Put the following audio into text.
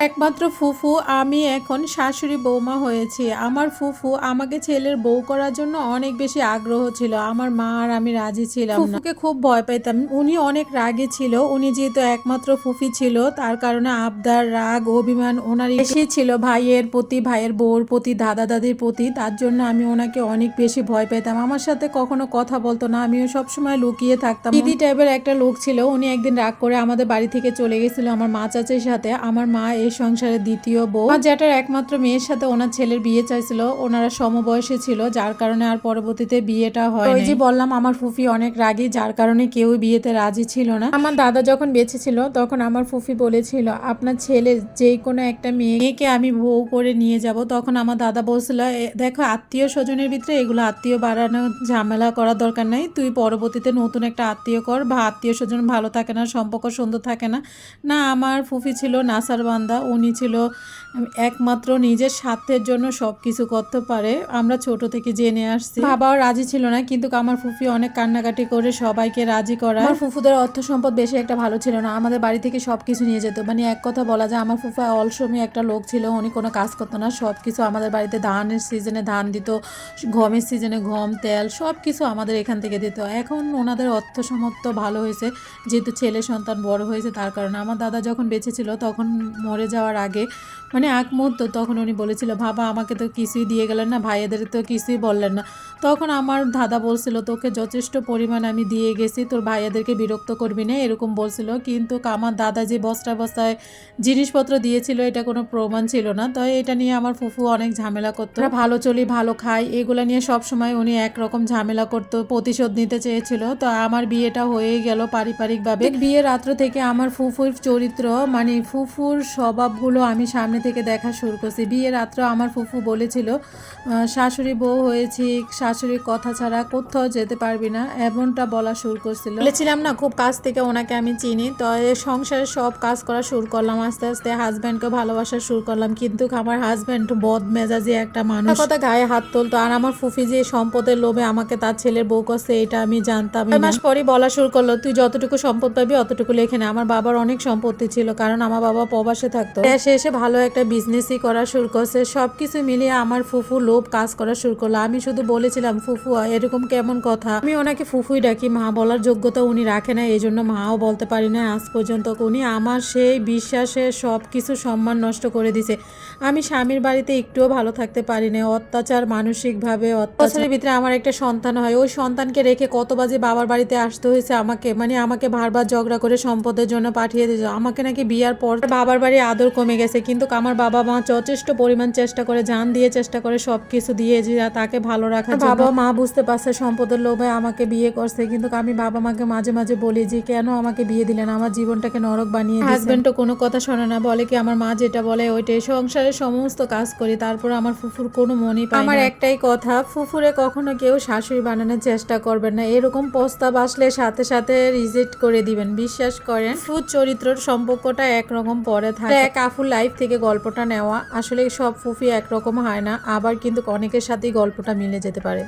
একমাত্র ফুফু, আমি এখন শাশুড়ি বৌমা হয়েছি। আমার ফুফু আমাকে ছেলের বউ করার জন্য অনেক বেশি আগ্রহ ছিল। আমার মা আর আমি রাজি ছিলাম ফুফুকে খুব ভয় পেতাম। উনি অনেক রাগী ছিল। উনি যেহেতু একমাত্র ফুফি ছিল, তার কারণে আবদার, রাগ, অভিমান ওনার বেশি ছিল। ভাইয়ের প্রতি, ভাইয়ের বউর প্রতি দাদা দাদির প্রতি, তার জন্য আমি ওনাকে অনেক বেশি ভয় পেতাম। আমার সাথে কখনো কথা বলতো না। আমিও সবসময় লুকিয়ে থাকতাম। দিদি টাইপের একটা লোক ছিল। উনি একদিন রাগ করে আমাদের বাড়ি থেকে চলে গেছিল। আমার মা চাচির সাথে। আমার মা এই সংসারের দ্বিতীয় বউ। আমার জ্যাঠার একমাত্র মেয়ের সাথে ওনার ছেলের বিয়ে চাইছিল ওনারা সমবয়সী ছিল যার কারণে আর পরবর্তীতে বিয়েটা হয় ওই যে বললাম আমার ফুফি অনেক রাগী যার কারণে কেউ বিয়েতে রাজি ছিল না। আমার দাদা যখন বেঁচে ছিল তখন আমার ফুফি বলেছিল আপনার ছেলে যে কোনো একটা মেয়েকে আমি বউ করে নিয়ে যাব। তখন আমার দাদা বলছিল "এ, দেখো আত্মীয় স্বজনের ভিতরে এগুলো আত্মীয় বাড়ানো ঝামেলা করার দরকার নাই। তুই পরবর্তীতে নতুন একটা আত্মীয় কর বা আত্মীয় স্বজন ভালো থাকে না সম্পর্ক সুন্দর থাকে না। না আমার ফুফি ছিল নাসার বান্দা উনি ছিল একমাত্র নিজের স্বার্থের জন্য সব কিছু করতে পারে, আমরা ছোট থেকে জেনে আসছি। বাবাও রাজি ছিল না, কিন্তু আমার ফুফি অনেক কান্নাকাটি করে সবাইকে রাজি করা আমার ফুফুদের অর্থ সম্পদ বেশি একটা ভালো ছিল না, আমাদের বাড়ি থেকে সব কিছু নিয়ে যেত। মানে এক কথা বলা যায়, আমার ফুফা অলসমী একটা লোক ছিল, উনি কোনো কাজ করতো না সব কিছু আমাদের বাড়িতে ধানের সিজনে ধান দিত, গমের সিজনে গম, তেল সব কিছু আমাদের এখান থেকে দিত। এখন ওনাদের অর্থ সমর্থ ভালো হয়েছে, যেহেতু ছেলে সন্তান বড় হয়েছে, তার কারণে। আমার দাদা যখন বেঁচে ছিল, তখন মরে যাওয়ার আগে মানে এক মুহূর্ত তখন উনি বলেছিল, বাবা, আমাকে তো কিছুই দিয়ে গেলেন না, ভাইয়েদের তো কিছুই বললেন না। তখন আমার দাদা বলছিল, তোকে যথেষ্ট পরিমাণ আমি দিয়ে গেছি, তোর ভাইয়াদেরকে বিরক্ত করবি না, এরকম বলছিল। কিন্তু আমার দাদা যে বস্তায় বস্তায় জিনিসপত্র দিয়েছিল, এটা কোনো প্রমাণ ছিল না। তো এটা নিয়ে আমার ফুফু অনেক ঝামেলা করতো। ভালো চলি, ভালো খাই, এগুলো নিয়ে সব সময় উনি একরকম ঝামেলা করতো, প্রতিশোধ নিতে চেয়েছিল। তো আমার বিয়েটা হয়ে গেল পারিবারিকভাবে। বিয়ে রাত্র থেকে আমার ফুফুর চরিত্র মানে ফুফুর স্বভাবগুলো আমি সামনে থেকে দেখা শুরু করছি। বিয়ে রাত্র আমার ফুফু বলেছিল শাশুড়ি বউ হয়েছি শাশুড়ির কথা ছাড়া কোথাও যেতে পারবি না এমনটা বলা শুরু করছিল। বলেছিলাম না খুব কাছ থেকে ওনাকে আমি চিনি তো সংসারে সব কাজ করা শুরু করলাম আস্তে আস্তে হাজব্যান্ডকে ভালোবাসা শুরু করলাম। কিন্তু আমার হাজব্যান্ড বদ মেজাজি একটা মানুষ। কথা গায়ে হাত তুলতো আর আমার ফুফি যে সম্পদের লোভে আমাকে তার ছেলের বউ করছে এটা আমি জানতাম ছয় মাস পরই বলা শুরু করল তুই যতটুকু সম্পদ পাবি অতটুকু লেখে নে। আমার বাবার অনেক সম্পত্তি ছিল কারণ আমার বাবা প্রবাসে থাকতো। দেশে এসে ভালো একটা বিজনেসই করা শুরু করছে সবকিছু মিলিয়ে আমার ফুফু লোভ কাজ করা শুরু করল। আমি শুধু বলেছিলাম ফুফু এরকম কেমন কথা? আমি ওনাকে ফুফুই ডাকি, মা, বলার যোগ্যতা উনি রাখে না এই জন্য মাও বলতে পারি না, আজ পর্যন্ত উনি আমার সেই বিশ্বাসে সব কিছু সম্মান নষ্ট করে দিছে। আমি স্বামীর বাড়িতে একটুও ভালো থাকতে পারি না, অত্যাচার মানসিকভাবে অত্যাচারের ভিতরে আমার একটা সন্তান হয়, ওই সন্তানকে রেখে কত বাজে বাবার বাড়িতে আসতে হয়েছে আমাকে মানে আমাকে বারবার ঝগড়া করে সম্পদের জন্য পাঠিয়ে দিয়েছে, আমাকে নাকি বিয়ার পর বাবার বাড়ি আদর কমে গেছে, কিন্তু আমার বাবা মা যথেষ্ট পরিমাণ চেষ্টা করে, জান দিয়ে চেষ্টা করে সব কিছু দিয়ে তাকে ভালো রাখা বাবা মা বুঝতে পারছে সম্পদের লোভে আমাকে বিয়ে করছে কিন্তু আমি বাবা মাকে মাঝে মাঝে বলি যে কেন আমাকে বিয়ে দিলেন আমার জীবনটাকে নরক বানিয়ে হাজবেন্ড তো কোনো কথা শোনে না বলে কি আমার মা যেটা বলে ওইটাই। সংসারের সমস্ত কাজ করি তারপর আমার ফুফুর কোনো মনে পায় আমার একটাই কথা ফুফুরে কখনো কেউ শাশুড়ি বানানোর চেষ্টা করবেন না। এরকম প্রস্তাব আসলে সাথে সাথে রিজেক্ট করে দিবেন। বিশ্বাস করেন ফুড চরিত্রের সম্পর্কটা একরকম পরে থাকে। এক আফুর লাইফ থেকে গল্পটা নেওয়া। আসলে সব ফুফি একরকম হয় না আবার কিন্তু অনেকের সাথেই গল্পটা মিলে যেতে পারে।